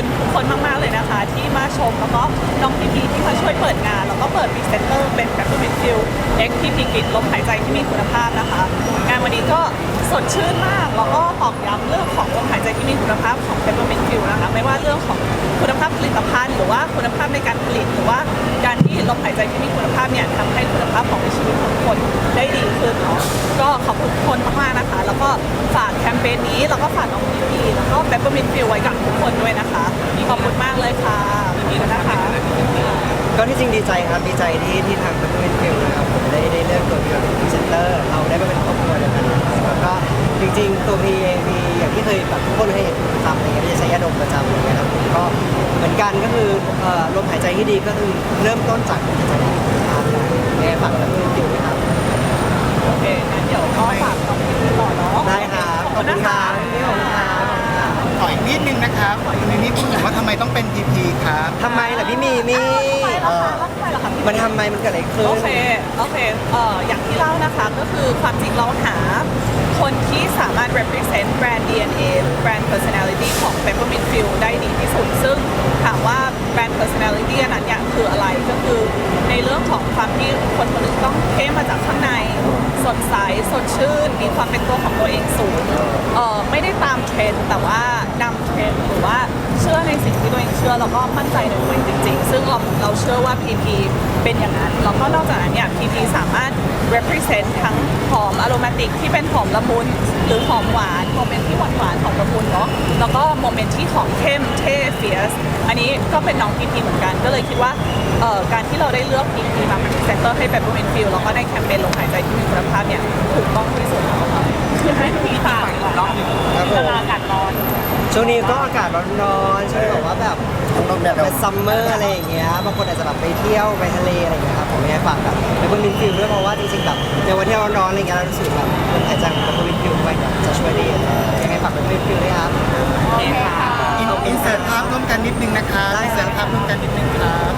คุณทุกคนมากๆเลยนะคะ ที่มาชมแล้วก็น้องพีพีที่มาช่วยเปิดงาน แล้วก็เปิดพรีเซนเตอร์เป็นแบบเป็นฟิลเอ็กพีพีกิจลมหายใจที่มีคุณภาพนะคะ งานวันนี้ก็สดชื่นมากแล้วก็ตอกย้ำเรื่องของลมหายใจที่มีคุณภาพของเปปเปอร์มินฟิลนะคะไม่ว่าเรื่องของคุณภาพผลิตภัณฑ์ หรือว่าคุณภาพในการผลิตหรือว่าการที่ลมหายใจที่มีคุณภาพเนี่ยทำให้คุณภาพของชีวิตของคนได้ดีขึ้นเนาะก็ขอบคุณทุกคนมากๆนะคะ แล้วก็ฝากแคมเปญนี้แล้วก็ฝากน้อง ก็เปปเปอร์มินฟิลไว้กับทุกคนด้วยนะคะ ขอบคุณมากเลยค่ะขอบคุณนะคะก็ที่จริงดีใจครับดีใจที่ที่ทางเพื่อนฟิลนะครับผมได้ได้เลือกตัวพีเป็นพรีเซนเตอร์เราได้มาเป็นครอบครัวเดียวกันแล้วก็จริงๆ ตัวพีเองพีอย่างที่เคยแบบทุกคนเคยเห็นทำอะไรเงี้ยพี่จะใช้ยาดมประจำอะไรเงี้ยครับผมก็เหมือนกันก็คือเอ่อลมหายใจที่ดีก็คือเริ่มต้นจากลมหายใจที่มี นิดนึงนะครับขออีกนิดนึงว่าทำไมต้องเป็น PP ครับ ทำไมล่ะพี่มีมี่ทำไมล่ะคะทำไมล่ะคะมันทำไมมันเกิดอะไรขึ้น โอเค โอเคเอ่ออย่างที่เล่านะคะ ก็คือความจริงเราหาคนที่สามารถ represent แบรนด์ DNA หรือแบรนด์ personality ของ Peppermint Fill ได้ดีที่สุด ซึ่งถามว่าแบรนด์ personality อันนั้นเนี่ยคืออะไร ก็คือในเรื่องของความที่คนคนหนึงต้องเข้มมาจากข้างใน สดใส สดชื่น มีความเป็นตัวของตัวเองสูง เอ่อ ไม่ได้ตามเทรนด์แต่ว่านำเทรนด์ หรือว่าเชื่อในสิ่งที่ตัวเองเชื่อแล้วก็มั่นใจในตัวเองจริง ๆ ซึ่งเราเราเชื่อว่า PP เป็นอย่างนั้นแล้วก็นอกจากนั้นเนี่ย PP สามารถ represent ทั้งหอมอโรมาติกที่เป็นหอมละมุนหรือหอมหวานโมเมนต์ที่หวานหวานๆหอมละมุนเนาะแล้วก็โมเมนต์ที่หอมเข้มเท่เฟียสอันนี้ก็เป็นน้อง PP เหมือนกันก็เลยคิดว่าเอ่อการที่เราได้เลือก PP มาเป็นเซนเตอร์ให้เป็นโมเมนต์ฟิลแล้วก็ได้แคมเปญลมหายใจที่มีคุณภาพเนี่ยถูกต้องที่สุดแล้วค่ะ คือให้พี่ฝ ช่วงนี้ก็อากาศร้อนๆช่วงนี้แบบว่าแบบแบบเป็นซัมเมอร์อะไรอย่างเงี้ย บางคนอาจจะแบบไปเที่ยวไปทะเลอะไรอย่างเงี้ยครับผมอยากให้ฝากแบบในบนมินฟิลด้วยเพราะว่าจริงๆแบบในวันที่ร้อนๆอะไรเงี้ยเรารู้สึกแบบมันหายใจของบนมินฟิลไปเนี่ยจะช่วยได้เยอะยังไงฝากบนมินฟิลด้วยครับโอเคค่ะอินอินเสิร์ตภาพร่วมกันนิดนึงนะครับได้ครับอินเสิร์ตภาพร่วมกันนิดนึงครับ